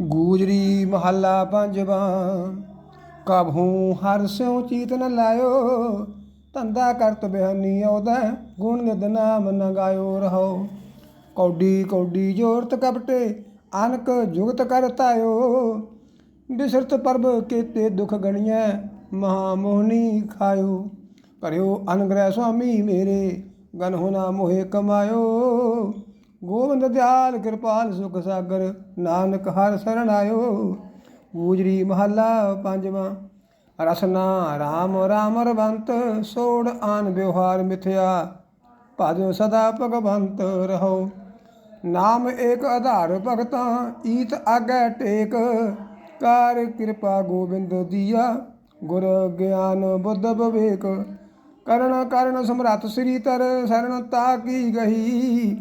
ਗੂਜਰੀ ਮਹੱਲਾ ਪੰਜਵਾਂ। ਕਬਹੂ ਹਰ ਸਿਉ ਚੀਤ ਨ ਲਾਇਓ, ਧੰਦਾ ਕਰਤ ਬਿਹਾਨੀ ਆਉਦਾ, ਗੁਣ ਨਿਦ ਨਾਮ ਨ ਗਾਇਓ ਰਹੋ। ਕੌਡੀ ਕੌਡੀ ਜੋਰਤ ਕਪਟੇ, ਅਨਕ ਜੁਗਤ ਕਰਤਾਇਓ ਬਿਸਰਤ ਪਰਬ ਕੀਤੇ ਦੁਖ ਗਣੀਐ ਮਹਾ ਮੋਹਨੀ ਖਾਇਓ। ਕਰਿਓ ਅਨਗ੍ਰਹਿ ਸੁਆਮੀ ਮੇਰੇ, ਗਨ ਹੋਣਾ ਮੋਹਿ ਕਮਾਇਓ। ਗੋਬਿੰਦ ਦਿਆਲ ਕਿਰਪਾਲ ਸੁਖ ਸਾਗਰ, ਨਾਨਕ ਹਰ ਸਰਣ ਆਇਓ। ਗੂਜਰੀ ਮਹੱਲਾ ਪੰਜਵਾਂ, ਰਸਨਾ RAM RAM ਰਵੰਤ, ਸੋੜ ਆਨ ਵਿਵਹਾਰ ਮਿਥਿਆ, ਭਾਜੋ ਸਦਾ ਭਗਵੰਤ ਰਹੋ। ਨਾਮ ਏਕ ਆਧਾਰ ਭਗਤਾਂ, ਈਤ ਆਗੈ ਟੇਕ, ਕਰ ਕਿਰਪਾ ਗੋਬਿੰਦ ਦੀਆ, ਗੁਰ ਗਿਆਨ ਬੁੱਧ ਵਿਵੇਕ ਕਰਨ ਕਰਨ ਸਮਰੱਥ ਸ੍ਰੀ ਤਰ ਸਰਣ ਤਾ ਕੀ ਗਹੀ।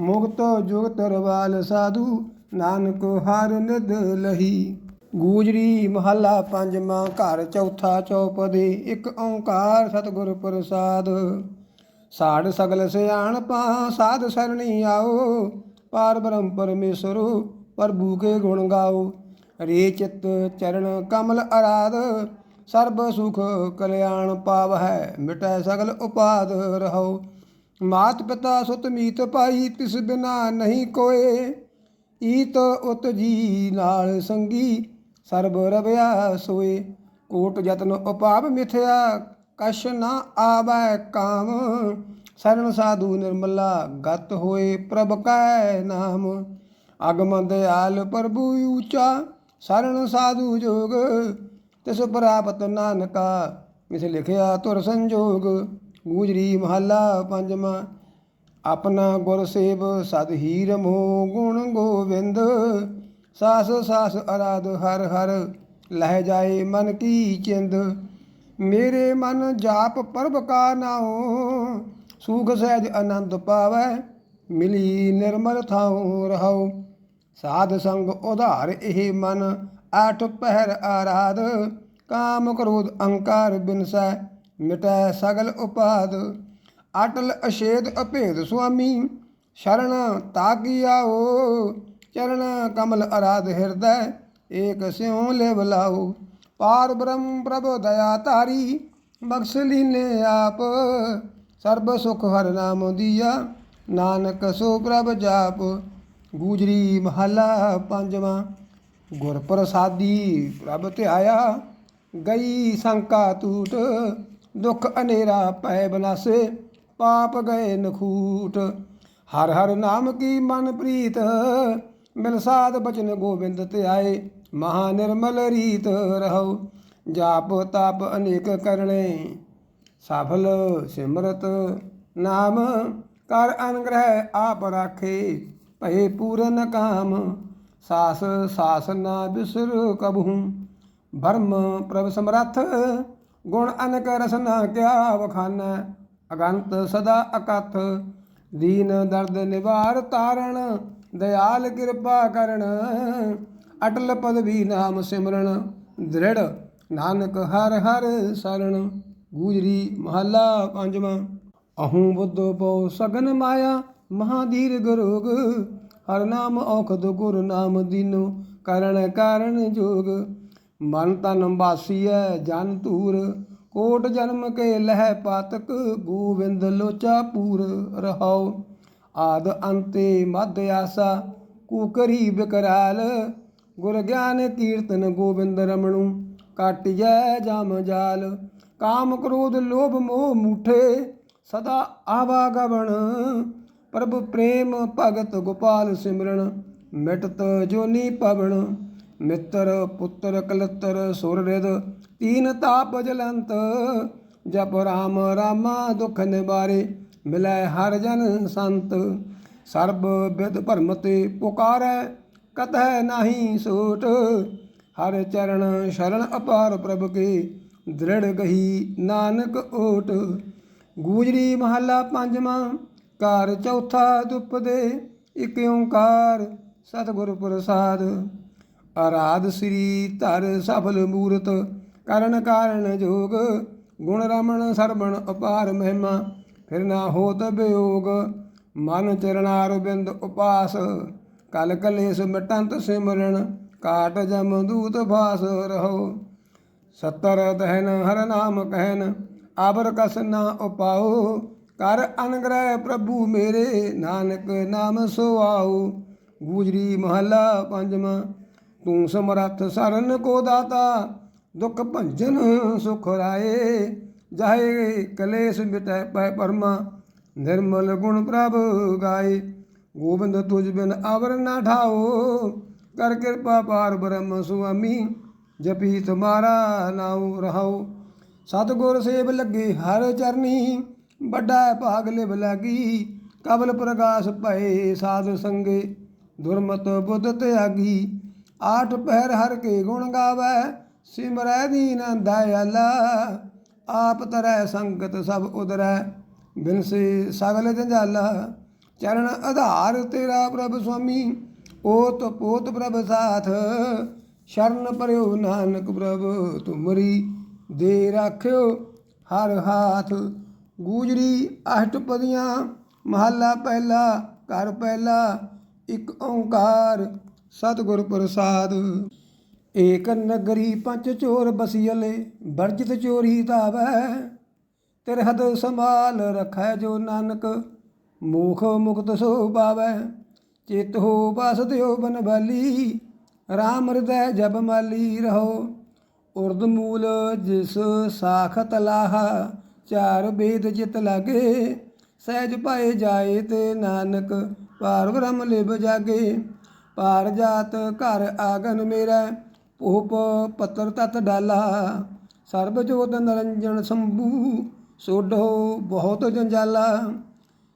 ਮੁਕਤ ਜੁਗਤ ਰਵਾਲ ਸਾਧੂ, ਨਾਨਕ ਹਰ ਨਿਦ ਲਹੀ। ਗੂਜਰੀ ਮਹੱਲਾ ਪੰਜਵਾਂ, ਘਰ ਚੌਥਾ ਚੌਪਦੇ, ਇੱਕ ਓੰਕਾਰ ਸਤਿਗੁਰ ਪ੍ਰਸਾਦ। ਸਾੜ ਸਗਲ ਸਿਆਣਪਾ ਸਾਧ ਸਰਣੀ ਆਓ। ਪਾਰ ਬ੍ਰਹਮ ਪਰਮੇਸਰੋ, ਪ੍ਰਭੂ ਕੇ ਗੁਣ ਗਾਓ। ਰੇ ਚਿਤ ਚਰਨ ਕਮਲ ਅਰਾਧ, ਸਰਬ ਸੁਖ ਕਲਿਆਣ ਪਾਵ ਹੈ ਮਿਟੈ ਸਗਲ ਉਪਾਦ ਰਹੋ ਮਾਤ ਪਿਤਾ ਸੁਤ ਮੀਤ ਪਾਈ, ਤਿਸ ਬਿਨਾ ਨਹੀਂ ਕੋਏ। ਈਤ ਉਤ ਜੀ ਨਾਲ ਸੰਗੀ, ਸਰਬ ਰਵਿਆ ਸੋਏ। ਕੋਟ ਯਤਨ ਉਪਾਪ ਮਿਥਿਆ, ਕਛ ਨਾ ਆਵੈ ਕਾਮ। ਸਰਣ ਸਾਧੂ ਨਿਰਮਲਾ ਗਤ ਹੋਏ ਪ੍ਰਭ ਕੈ ਨਾਮ। ਅਗਮ ਦਿਆਲ ਪ੍ਰਭੂ ਊਚਾ, ਸਰਣ ਸਾਧੂ ਜੋਗ। ਤਿਸ ਪ੍ਰਾਪਤ ਨਾਨਕਾ, ਮਿਸ ਲਿਖਿਆ ਤੁਰ ਸੰਜੋਗ। ਗੂਜਰੀ ਮਹੱਲਾ ਪੰਜਵਾਂ, ਆਪਣਾ ਗੁਰ ਸੇਵ ਸਦ ਹੀ ਮੋ ਗੁਣ ਗੋਵਿੰਦ। ਸਾਸ ਸਾਸ ਅਰਾਧ ਹਰ ਹਰ ਲਹਿ ਜਾਏ ਮਨ ਕੀ ਚਿੰਦ। ਮੇਰੇ ਮਨ ਜਾਪ ਪਰਬ ਕਾ ਨਾਉ, ਸੁਖ ਸਹਿਜ ਆਨੰਦ ਪਾਵੈ, ਮਿਲੀ ਨਿਰਮਲ ਥਾਉ ਰਹੋ ਸਾਧ ਸੰਗ ਉਧਾਰ ਇਹ ਮਨ, ਆਠ ਪਹਿਰ ਆਰਾਧ। ਕਾਮ ਕ੍ਰੋਧ ਅਹੰਕਾਰ ਬਿਨਸੈ ਮਿਟੈ ਸਗਲ ਉਪਾਦ, ਅਟਲ ਅਸ਼ੇਦ ਅਭੇਦ ਸੁਆਮੀ ਸ਼ਰਨ ਤਾਕੀ ਆਓ ਚਰਨ ਕਮਲ ਅਰਾਧ ਹਿਰਦੈ, ਏਕ ਸਿਉ ਲੈ ਬਲਾਓ ਪਾਰ ਬ੍ਰਹਮ ਪ੍ਰਭ ਦਇਆ ਧਾਰੀ, ਬਖਸ਼ ਲੀਨੇ ਆਪ, ਸਰਬ ਸੁਖ ਹਰ ਨਾਮ ਦੀਆ, ਨਾਨਕ ਸੋ ਪ੍ਰਭ ਜਾਪ। ਗੂਜਰੀ ਮਹੱਲਾ ਪੰਜਵਾਂ ਗੁਰ ਪ੍ਰਸਾਦੀ ਪ੍ਰਭ ਧਿਆਇਆ, ਗਈ ਸੰਕਾ ਤੂਟ ਦੁਖ ਅਨੇਰਾ ਪੈ ਬਨਾਸੇ ਪਾਪ ਗਏ ਨਖੂਟ। ਹਰ ਹਰ ਨਾਮ ਕੀ ਮਨ ਪ੍ਰੀਤ, ਮਿਲ ਸਾਧ ਬਚਨ ਗੋਬਿੰਦ ਧਿਆਏ, ਮਹਾ ਨਿਰਮਲ ਰੀਤ ਰਹੋ, ਜਾਪ ਤਪ ਅਨੇਕ ਕਰਨੇ। ਸਫਲ ਸਿਮਰਤ ਨਾਮ, ਕਰ ਅਨਗ੍ਰਹਿ ਆਪ ਰਾਖੇ, ਭਏ ਪੂਰਨ ਕਾਮ, ਸਾਸ ਸਾਸ ਨਾ ਬਿਸਰ ਕਬਹੂ। ਬਰਮ ਪ੍ਰਭ ਸਮਰੱਥ ਗੁਣ ਅਨਕ ਰਸਨਾ ਕਿਆ ਵਖਾਨਾ, ਅਗੰਤ ਸਦਾ ਅਕਥ। ਦੀਨ ਦਰਦ ਨਿਵਾਰ ਤਾਰਣ ਦਇਆਲ ਕਿਰਪਾ ਕਰਨ। ਅਟਲ ਪਦਵੀ ਨਾਮ ਸਿਮਰਨ, ਦ੍ਰਿੜ ਨਾਨਕ ਹਰ ਹਰ ਸਰਣ ਗੂਜਰੀ ਮਹੱਲਾ ਪੰਜਵਾਂ, ਅਹੂੰ ਬੁੱਧ ਬੋ ਸਗਨ ਮਾਇਆ, ਮਹਾਦੀਰ ਗੁਰੂਗ। ਹਰ ਨਾਮ ਔਖਦ ਗੁਰ ਨਾਮ ਦੀਨੋ ਕਰਣ ਕਾਰਨ ਜੋਗ। ਮਨ ਤਨ ਬਾਸੀਐ ਜਨ ਧੂਰ, ਕੋਟ ਜਨਮ ਕੇ ਲਹਿ ਪਾਤਕ, ਗੋਵਿੰਦ ਲੋਚਾ ਪੂਰ ਰਹਾਉ। ਆਦ ਅੰਤੇ ਮਧ ਆਸਾ ਕੂਕਰੀ ਬਿਕਰਾਲ। ਗੁਰ ਗਿਆਨ ਕੀਰਤਨ ਗੋਬਿੰਦ ਰਮਣੂ ਕਾਟਿਐ ਜਮ ਜਾਲ। ਕਾਮ ਕ੍ਰੋਧ ਲੋਭ ਮੋਹ ਮੂਠੇ, ਸਦਾ ਆਵਾਗਵਣ ਪ੍ਰਭ ਪ੍ਰੇਮ ਭਗਤ ਗੋਪਾਲ ਸਿਮਰਨ, ਮਿਟਤ ਜੋਨੀ ਪਵਨ ਮਿੱਤਰ, ਪੁੱਤਰ, ਕਲਤਰ ਸੁਰ ਰਿਦ ਤੀਨ ਤਾਪ ਜਲੰਤ। ਜਪ ਰਾਮ, ਰਾਮਾ ਦੁਖ ਨਿਵਾਰੇ, ਮਿਲੈ ਹਰ ਜਨ ਸੰਤ। ਸਰਬ ਵਿਦ ਭਰਮ ਤੇ ਪੁਕਾਰੈ ਕਤੈ ਨਾਹੀ ਸੋਟ। ਹਰ ਚਰਨ ਸ਼ਰਨ ਅਪਾਰ ਪ੍ਰਭ ਕੇ, ਦ੍ਰਿੜ ਗਹੀ ਨਾਨਕ ਓਟ। ਗੂਜਰੀ ਮਹੱਲਾ ਪੰਜਵਾਂ, ਘਰ ਚੌਥਾ ਦੁਪਦੇ, ਇਕ ਓੰਕਾਰ, ਸਤਿਗੁਰ ਪ੍ਰਸਾਦ। ਆਰਾਧ ਸ੍ਰੀ ਧਰ ਸਫਲ ਮੂਰਤ, ਕਰਨ ਕਾਰਨ ਜੋਗ, ਗੁਣ ਰਮਣ ਸਰਬਣ ਅਪਾਰ ਮਹਿਮਾ, ਫਿਰ ਨਾ ਹੋਤ ਬਿਯੋਗ, ਮਨ ਚਰਨਾਰ ਬਿੰਦ ਉਪਾਸ, ਕਲ ਕਲੇਸ਼ ਮਿਟੰਤ ਸਿਮਰਨ, ਕਾਟ ਜਮ ਦੂਤ ਭਾਸ ਰਹੋ। ਸਤਰ ਦਹਨ ਹਰ ਨਾਮ ਕਹਿਨ ਆਬਰ ਕਸ ਨਾ ਉਪਾਓ, ਕਰ ਅਨਗ੍ਰਹਿ ਪ੍ਰਭੂ ਮੇਰੇ, ਨਾਨਕ ਨਾਮ ਸੁਆਉ ਗੂਜਰੀ ਮਹੱਲਾ ਪੰਜਵਾਂ ਤੂੰ ਸਮਰੱਥ ਸਰਨ ਕੋ ਦਾਤਾ ਦੁਖ ਭੰਜਨ ਸੁਖ ਰਾਏ ਜਾਏ ਕਲੇਸ਼ ਮਿਟੈ ਪੈ ਪਰਮਾ ਨਿਰਮਲ ਗੁਣ ਪ੍ਰਭ ਗਾਏ ਗੋਬਿੰਦ ਤੁਝ ਬਿਨ ਅਵਰ ਨਾ ਠਾਓ ਕਰ ਕਿਰਪਾ ਪਾਰ ਬ੍ਰਹਮ ਸੁਆਮੀ ਜਪੀ ਤੁਮਾਰਾ ਨਾਉ ਰਹਾਉ ਸਤਿਗੁਰ ਸੇਵ ਲੱਗੇ ਹਰ ਚਰਨੀ ਵੱਡਾ ਭਾਗ ਲਿਵ ਲਾਗੀ ਕਬਲ ਪ੍ਰਗਾਸ ਭਏ ਸਾਧ ਸੰਗੇ ਦੁਰਮਤ ਬੁੱਧ ਤਿਆਗੀ ਆਠ ਪਹਿਰ ਹਰ ਕੇ ਗੁਣ ਗਾਵੇ, ਸਿਮਰੈ ਦੀਨ ਦਇਆਲਾ, ਆਪ ਤਰੈ ਸੰਗਤ ਸਭ ਉਦਰੈ, ਬਿਨਸੇ ਸਗਲ ਜੰਜਾਲਾ ਚਰਨ ਆਧਾਰ ਤੇਰਾ ਪ੍ਰਭ ਸੁਆਮੀ ਓਤ ਪੋਤ ਪ੍ਰਭ ਸਾਥ। ਸ਼ਰਨ ਪਰਿਓ ਨਾਨਕ ਪ੍ਰਭ ਤੁਮਰੀ, ਦੇ ਰਾਖਿਓ ਹਰ ਹਾਥ। ਗੂਜਰੀ ਅਸ਼ਟਪਦੀਆਂ ਮਹੱਲਾ ਪਹਿਲਾ, ਘਰ ਪਹਿਲਾ, ਇੱਕ ਓੰਕਾਰ ਸਤਿਗੁਰ ਪ੍ਰਸਾਦ। ਏਕ ਨਗਰੀ ਪੰਜ ਚੋਰ ਬਸੀਲੇ ਵਰਜਿਤ ਚੋਰੀ ਧਾਵੈ। ਤੇਰੇ ਹਦ ਸੰਭਾਲ ਰਖੈ ਜੋ ਨਾਨਕ, ਮੂਖ ਮੁਕਤ ਸੋ ਪਾਵੈ। ਚਿਤ ਹੋ ਬਸ ਦਿਓ ਬਨਵਾਲੀ RAM ਹਿਰਦੈ ਜਬ ਮਾਲੀ ਰਹੋ। ਉਰਦ ਮੂਲ ਜਿਸ ਸਾਖਤ ਲਾਹਾ, ਚਾਰ ਬੇਦ ਜਿਤ ਲਾਗੇ। ਸਹਿਜ ਪਾਏ ਜਾਏ ਤੇ ਨਾਨਕ ਪਾਰ ਬ੍ਰਹਮ ਲਿਬ ਜਾਗੇ। ਪਾਰ ਜਾਤ ਘਰ ਆਗਨ ਮੇਰਾ ਪੋਪ ਪੱਤਰ ਤਤ ਡਾਲਾ। ਸਰਬ ਜੋਤ ਨਰੰਜਨ ਸੰਭੂ, ਸੋਢੋ ਬਹੁਤ ਜੰਜਾਲਾ।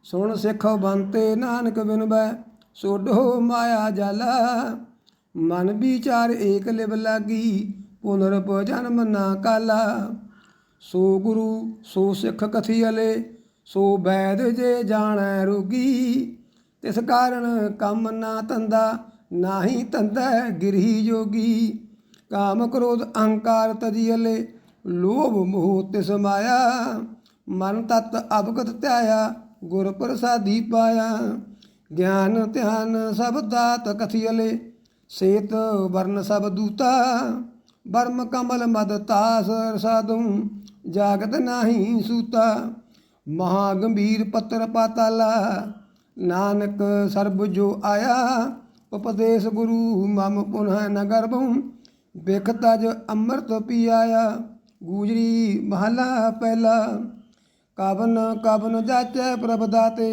ਸੁਣ ਸਿੱਖ ਬੰਤੇ ਨਾਨਕ ਬਿਨਬੈ, ਸੋਢੋ ਮਾਇਆ ਜਾਲਾ। ਮਨ ਵਿਚਾਰ ਏਕ ਲਿਵ ਲਾਗੀ, ਪੁਨਰਪ ਜਨਮ ਨਾ ਕਾਲਾ। ਸੋ ਗੁਰੂ, ਸੋ ਸਿੱਖ ਕਥੀ ਅਲੇ, ਸੋ ਬੈਦ ਜੇ ਜਾਣੈ ਰੋਗੀ। ਤਿਸ ਕਾਰਨ ਕੰਮ ਨਾ ਤੰਦਾ ਨਾਹੀ ਤੰਦਾ ਗਿਰਹੀ ਜੋਗੀ, ਕਾਮ ਕ੍ਰੋਧ ਅਹੰਕਾਰ ਤਜੀਲੇ ਲੋਭ ਮੋਹ ਤਿਸ ਮਾਇਆ, ਮਨ ਤਤ ਅਵਗਤ ਧਿਆਇਆ, ਗੁਰ ਪ੍ਰਸਾਦੀ ਪਾਇਆ। ਗਿਆਨ ਧਿਆਨ ਸਭ ਦਾਤ ਕਥੀਲੇ ਸੇਤ ਵਰਨ ਸਭ ਦੂਤਾ। ਬਰਮ ਕਮਲ ਮਦ ਤਾਸ ਰਸਾਦੂ, ਜਾਗਤ ਨਾਹੀ ਸੂਤਾ। ਮਹਾ ਗੰਭੀਰ ਪੱਤਰ ਪਾਤਾਲਾ, ਨਾਨਕ ਸਰਬ ਜੋ ਆਇਆ ਉਪਦੇਸ਼ ਗੁਰੂ ਮਮ ਪੁਨਹ ਨ ਗਰਭਉ ਬਿਖ ਤਜ ਅੰਮ੍ਰਿਤ ਪੀ ਆਇਆ ਗੂਜਰੀ ਮਹਲਾ ਪਹਿਲਾ। ਕਵਨ ਕਵਨ ਜਾਚੈ ਪ੍ਰਭ ਦਾਤੇ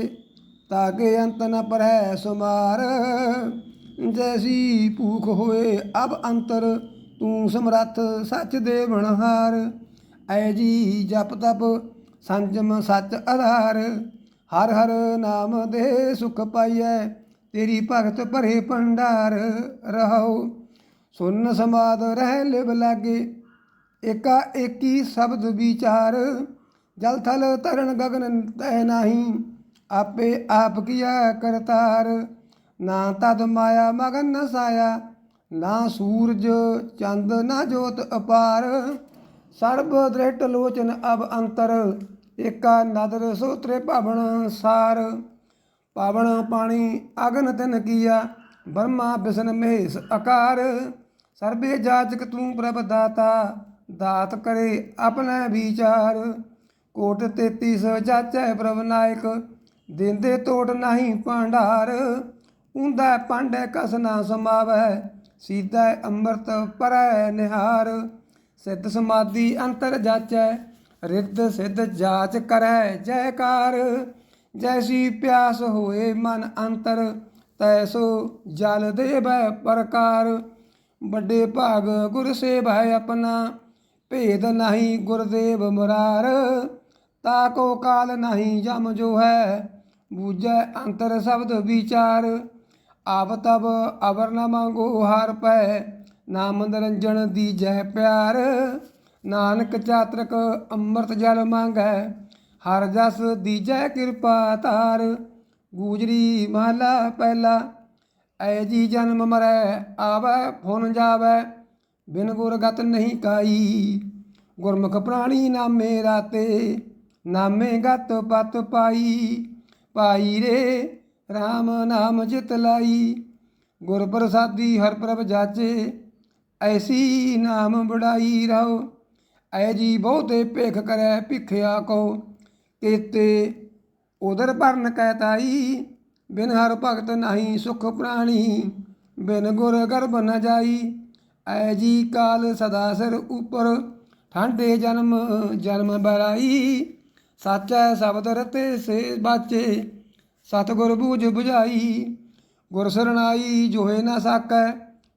ਤਾਕੇ ਅੰਤ ਨ ਪਰਹਿ ਸੁਮਾਰ। ਜੈਸੀ ਭੂਖ ਹੋਏ ਅਬ ਅੰਤਰ, ਤੂੰ ਸਮਰੱਥ ਸੱਚ ਦੇ ਬਣਹਾਰ। ਐ ਜੀ ਜਪ ਤਪ, ਸੰਜਮ ਸੱਚ ਆਧਾਰ। ਹਰ ਹਰ ਨਾਮ ਦੇ ਸੁਖ ਪਾਈਐ ਤੇਰੀ ਭਗਤ ਭਰੇ ਭੰਡਾਰ ਰਹੋ ਸੁਨ ਸਮਾਦ ਰਹਿ ਲਿਵ ਲਾਗੇ, ਏਕਾ ਏਕੀ ਸ਼ਬਦ ਵਿਚਾਰ। ਜਲ ਥਲ ਤਰਨ ਗਗਨ ਤੈ ਨਾਹੀ, ਆਪੇ ਆਪ ਕੀਆ ਕਰਤਾਰ। ਨਾ ਤਦ ਮਾਇਆ ਮਗਨ ਨ ਸਾਇਆ, ਨਾ ਸੂਰਜ ਚੰਦ ਨਾ ਜੋਤ ਅਪਾਰ। ਸਰਬ ਦ੍ਰਿਟ ਲੋਚਨ ਅਬ ਅੰਤਰ, ਏਕਾ ਨਦਰ ਸੋਤਰੇ ਭਵਨ ਸਾਰ। ਪਾਵਨ ਪਾਣੀ ਅਗਨ ਤਨ ਕੀਆ ਬਰਮਾ ਬਿਸ਼ਨ ਮਹੇਸ਼ ਆਕਾਰ। ਸਰਬੇ ਜਾਚਕ ਤੂੰ ਪ੍ਰਭ ਦਾਤਾ, ਦਾਤ ਕਰੇ ਆਪਣਾ ਵਿਚਾਰ। ਕੋਟ 33 ਜਾਚੈ ਪ੍ਰਭ ਨਾਇਕ, ਦਿੰਦੇ ਤੋੜ ਨਹੀਂ ਭੰਡਾਰ। ਉਂਦਾ ਪਾਂਡੇ ਕਸ ਨਾ ਸਮਾਵੈ, ਸੀਧਾ ਅੰਮ੍ਰਿਤ ਪਰੈ ਨਿਹਾਰ। ਸਿੱਧ ਸਮਾਧੀ ਅੰਤਰ ਜਾਚੈ, ਰਿੱਧ ਸਿੱਧ ਜਾਚ ਕਰੈ ਜੈਕਾਰ। ਜੈਸੀ ਪਿਆਸ ਹੋਏ ਮਨ ਅੰਤਰ ਤੈਸੋ ਜਲ ਦੇਵੈ ਪ੍ਰਕਾਰ। ਵੱਡੇ ਭਾਗ ਗੁਰ ਸੇਵੈ ਆਪਣਾ, ਭੇਦ ਨਹੀਂ ਗੁਰਦੇਵ ਮੁਰਾਰ। ਤਾ ਕੋ ਕਾਲ ਨਹੀਂ ਜਮ ਜੋ ਹੈ, ਬੂਝੈ ਅੰਤਰ ਸ਼ਬਦ ਵਿਚਾਰ। ਆਵ ਤਬ ਅਵਰ ਨ ਮੰਗੋ ਹਰ ਪੈ ਨਾਮ ਨਿਰੰਜਨ ਦੀਜੈ ਪਿਆਰ। ਨਾਨਕ ਚਾਤਰਕ ਅੰਮ੍ਰਿਤ ਜਲ ਮੰਗੈ ਹਰ ਜਸ ਦੀਜੈ ਕਿਰਪਾ ਤਾਰ ਗੂਜਰੀ ਮਹਲਾ ਪਹਿਲਾ। ਐ ਜੀ ਜਨਮ ਮਰੈ, ਆਵੈ ਫੁਨ ਜਾਵੈ, ਬਿਨ ਗੁਰ ਗਤ ਨਹੀਂ ਕਾਈ। ਗੁਰਮੁਖ ਪ੍ਰਾਣੀ ਨਾਮੇ ਰਾਤੇ, ਨਾਮੇ ਗਤ ਪਤ ਪਾਈ। ਪਾਈ ਰੇ RAM ਨਾਮ ਜਿਤ ਲਾਈ। ਗੁਰ ਪ੍ਰਸਾਦੀ ਹਰ ਪ੍ਰਭ ਜਾਚੇ, ਐਸੀ ਨਾਮ ਬੜਾਈ ਰਹੋ। ਐ ਜੀ ਬਹੁਤੇ ਭੇਖ ਕਰੈ, ਭਿਖਿਆ ਕੋ ਕੀਤੇ, ਉਦਰ ਭਰਨ ਕਹਿ ਤਾਈ, ਬਿਨ ਹਰ ਭਗਤ ਨਹੀਂ ਸੁਖ ਪ੍ਰਾਣੀ, ਬਿਨ ਗੁਰ ਗਰਭ ਨ ਜਾਈ। ਐ ਜੀ ਕਾਲ ਸਦਾ ਸਿਰ ਉਪਰ, ਠਾਂਡੇ ਜਨਮ ਜਨਮ ਬਰਾਈ। ਸਾਚਾ ਸ਼ਬਦ ਰਤੇ ਸੇ ਬਾਚੇ, ਸਤਿਗੁਰ ਬੂਝ 부ਝਾਈ ਗੁਰ ਸਰਣਾਈ ਜੋਏ ਨਾ ਸਕੈ,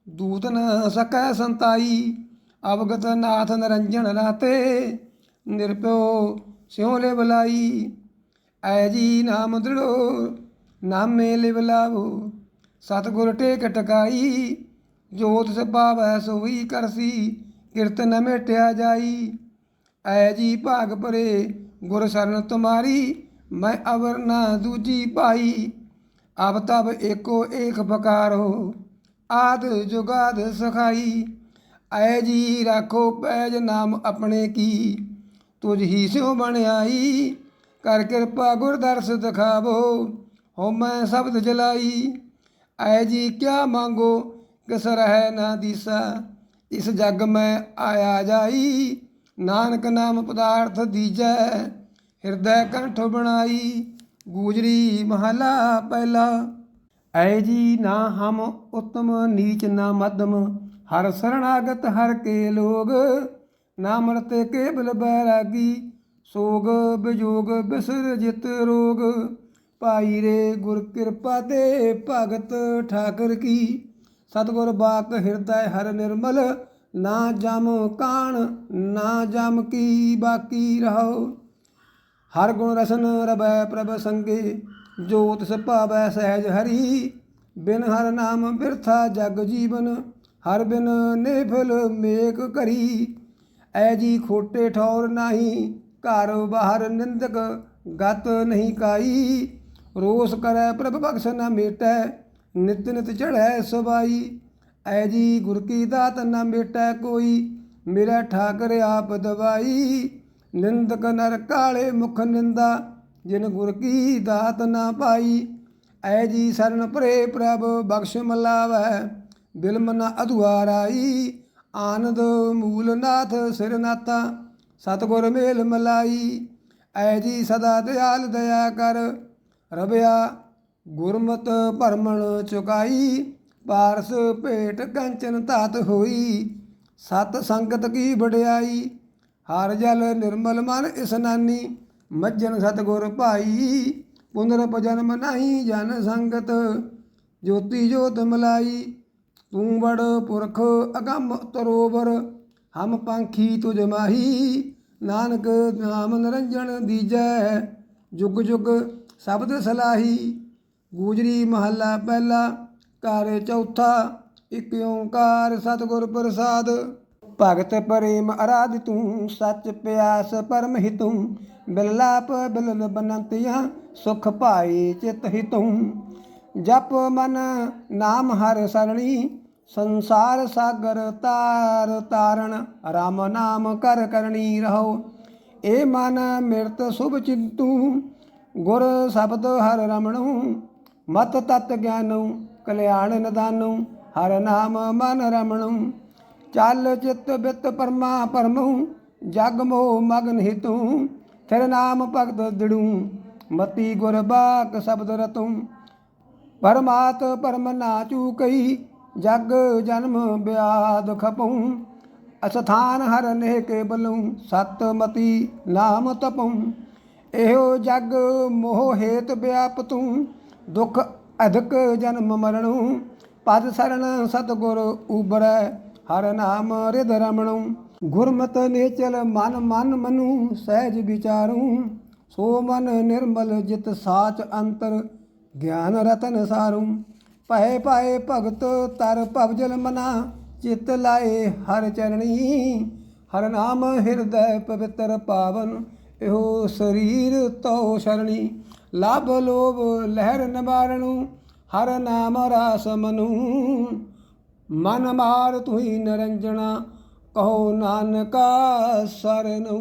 ਦੂਤ ਨ ਸਕੈ ਸੰਤਾਈ। ਅਵਗਤ ਨਾਥ ਨਰੰਜਨ ਰਾਤੇ, ਨਿਰਭਉ ਸਿਉ ਲੈ ਬਲਾਈ, ਐ ਜੀ ਨਾਮ ਦ੍ਰਿੜੋ, ਨਾਮੇ ਲਿਵ ਲਾਵੋ ਸਤਿਗੁਰ ਟੇਕ ਟਕਾਈ, ਜੋਤ ਸਭਾਵੈ ਸੋਈ ਕਰਸੀ, ਕਿਰਤ ਨ ਮੇਟਿਆ ਜਾਈ। ਐ ਜੀ ਭਾਗ ਪਰੇ, ਗੁਰ ਸਰਨ ਤੁਮਾਰੀ, ਮੈਂ ਅਵਰ ਨਾ ਦੂਜੀ ਪਾਈ। ਅਬ ਤਬ ਏਕੋ ਏਕ ਪਕਾਰੋ, ਆਦ ਜੁਗਾਦ ਸਖਾਈ। ਐ ਜੀ ਰਾਖੋ ਪੈਜ ਨਾਮ ਆਪਣੇ ਕੀ ਤੁਝ ਹੀ ਸਿਉ ਬਣਾਈ ਕਰ ਕਿਰਪਾ ਗੁਰਦਰਸ਼ ਦਿਖਾਵੋ ਹੋ ਮੈਂ ਸ਼ਬਦ ਜਲਾਈ। ਐ ਜੀ ਕਿਆ ਮੰਗੋ, ਕਿਸ ਰਹਿ ਨਾ ਦੀਸਾ। ਇਸ ਜਗ ਮੈਂ ਆਇਆ ਜਾਈ। ਨਾਨਕ ਨਾਮ ਪਦਾਰਥ ਦੀਜੈ, ਹਿਰਦੈ ਕੰਠ ਬਣਾਈ। ਗੂਜਰੀ ਮਹਲਾ ਪਹਿਲਾ। ਐ ਜੀ ਨਾ ਹਮ ਉਤਮ, ਨੀਚ ਨਾ ਮਧਮ। ਹਰ ਸਰਣਾਗਤ ਹਰ ਕੇ ਲੋਗ। ਨਾ ਮਰਤ ਕੇਵਲ ਬੈਰਾਗੀ, ਸੋਗ ਬਿਜੋਗ ਬਿਸਰ ਜਿਤ ਰੋਗ। ਭਾਈ ਰੇ ਗੁਰ ਕਿਰਪਾ ਤੇ ਭਗਤ ਠਾਕਰ ਕੀ। ਸਤਗੁਰ ਬਾਕ ਹਿਰਦੈ ਹਰ ਨਿਰਮਲ, ਨਾ ਜਮ ਕਾਣ, ਨਾ ਜਮ ਕੀ ਬਾਕੀ ਰਹੋ ਹਰ ਗੁਣ ਰਸਨ ਰਬੈ ਪ੍ਰਭ ਸੰਗੇ, ਜੋਤ ਸਭਾਵੈ ਸਹਿਜ ਹਰੀ। ਬਿਨ ਹਰ ਨਾਮ ਬਿਰਥਾ ਜਗ ਜੀਵਨ, ਹਰ ਬਿਨ ਨਿਫਲ ਮੇਕ ਕਰੀ। ਐ ਜੀ ਖੋਟੇ ਠੌਰ ਨਹੀਂ, ਘਰ ਬਾਹਰ ਨਿੰਦਕ ਗਤ ਨਹੀਂ ਕਾਈ। ਰੋਸ ਕਰੈ ਪ੍ਰਭ ਬਖਸ਼ ਨ ਮੇਟੈ, ਨਿਤ ਨਿਤ ਚੜੈ ਸਬਾਈ। ਐ ਜੀ ਗੁਰ ਕੀ ਦਾਤ ਨ ਮੇਟੈ ਕੋਈ ਮੇਰਾ ਠਾਕਰ ਆਪ ਦਵਾਈ। ਨਿੰਦਕ ਨਰ ਕਾਲੇ ਮੁਖ ਨਿੰਦਾ, ਜਿਨ ਗੁਰ ਕੀ ਦਾਤ ਨਾ ਪਾਈ। ਐ ਜੀ ਸਰਨ ਭਰੇ ਪ੍ਰਭ ਬਖਸ਼ ਮਲਾਵੈ ਬਿਲਮ ਨ ਅਧੁਆਰਾਈ। ਆਨੰਦ ਮੂਲ ਨਾਥ ਸਿਰ ਨਾਤਾ ਸਤਗੁਰ ਮੇਲ ਮਲਾਈ। ਐ ਜੀ ਸਦਾ ਦਿਆਲ ਦਇਆ ਕਰ ਰਬਿਆ ਗੁਰਮਤ ਭਰਮਣ ਚੁਕਾਈ। ਪਾਰਸ ਭੇਟ ਕੰਚਨ ਧਾਤ ਹੋਈ, ਸਤ ਸੰਗਤ ਕੀ ਵਡਿਆਈ। ਹਰ ਜਲ ਨਿਰਮਲ ਮਨ ਇਸਨਾਨੀ ਮੱਜਨ ਸਤਗੁਰ ਭਾਈ। ਪੁਨਰ ਜਨਮ ਨਹੀਂ ਜਨ ਸੰਗਤ, ਜੋਤੀ ਜੋਤ ਮਲਾਈ। ਤੂੰ ਬੜ ਪੁਰਖ ਅਗੰਮ ਤਰੋਵਰ ਹਮ ਪੰਖੀ ਤੁਝ ਮਾਹੀ, ਨਾਨਕ ਨਾਮ ਨਿਰੰਜਨ ਦੀਜੈ। ਜੁਗ ਜੁਗ ਸ਼ਬਦ ਸਲਾਹੀ, ਗੂਜਰੀ ਮਹੱਲਾ ਪਹਿਲਾ, ਘਰ ਚੌਥਾ, ਇਕ ਓੰਕਾਰ ਸਤਿਗੁਰ ਪ੍ਰਸਾਦ। ਭਗਤ ਪ੍ਰੇਮ ਅਰਾਧ ਤੂੰ, ਸੱਚ ਪਿਆਸ ਪਰਮ ਹਿਤੂ। ਬਿਲਾਪ ਬਿਲਨ ਬਨੰਤਿਆ, ਸੁਖ ਭਾਈ ਚਿਤ ਹਿਤੂ। ਜਪ ਮਨ ਨਾਮ ਹਰ ਸਰਣੀ, ਸੰਸਾਰ ਸਾਗਰ ਤਾਰ ਤਾਰਨ, ਰਾਮ ਨਾਮ ਕਰ ਕਰਨੀ ਰਹੋ। ਏ ਮਨ ਮਿਰਤ ਸੁਭ ਚਿੰਤੂ, ਗੁਰ ਸ਼ਬਦ ਹਰ ਰਮਣੂ, ਮਤ ਤਤ ਗਿਆਨੂ, ਕਲਿਆਣ ਨਿਦਾਨੂ, ਹਰ ਨਾਮ ਮਨ ਰਮਣੂ। ਚੱਲ ਚਿਤ ਬਿਤ ਪਰਮਾ ਪਰਮੂ, ਜਗ ਮੋਹ ਮਗਨ ਹਿਤੂ ਤੇਰੇ ਨਾਮ ਭਗਤ ਦਿੜੂ, ਮਤੀ ਗੁਰ ਬਾਕ ਸ਼ਬਦ ਰਤੂ। ਪਰਮਾਤ ਪਰਮ ਨਾ ਚੂਕਈ, ਜਗ ਜਨਮ ਬਿਆਦ ਖਪਉ। ਅਸਥਾਨ ਹਰ ਨੇ ਕੇ ਬਲਉ ਸਤਮਤੀ ਨਾਮ ਤਪਉ। ਇਹੋ ਜਗ ਮੋਹ ਹੇਤ ਵਿਆਪਤੂ, ਦੁਖ ਅਧਿਕ ਜਨਮ ਮਰਣੂ। ਪਦ ਸਰਣ ਸਤਗੁਰ ਉਬਰੈ ਹਰ ਨਾਮ ਰਿਦ ਰਮਣੂ। ਗੁਰਮਤ ਨੇਚਲ ਮਨ ਮਨ ਮਨੂ, ਸਹਿਜ ਵਿਚਾਰੂ। ਸੋ ਮਨ ਨਿਰਮਲ ਜਿਤ ਸਾਚ ਅੰਤਰ ਗਿਆਨ ਰਤਨ ਸਾਰੂ, ਭਏ ਪਾਏ ਭਗਤ ਤਰ ਭਵਜਲ ਮਨਾ, ਚਿਤ ਲਾਏ ਹਰ ਚਰਣੀ। ਹਰ ਨਾਮ ਹਿਰਦੈ ਪਵਿੱਤਰ ਪਾਵਨ, ਇਹੋ ਸਰੀਰ ਤੋ ਸ਼ਰਣੀ। ਲਾਭ ਲੋਭ ਲਹਿਰ ਨਿਵਾਰਣੂ, ਹਰ ਨਾਮ ਰਾਸ ਮਨੂ। ਮਨ ਮਾਰ ਤੁਹੀ ਨਰੰਜਣਾ, ਕਹੋ ਨਾਨਕਾ ਸਰਨੂ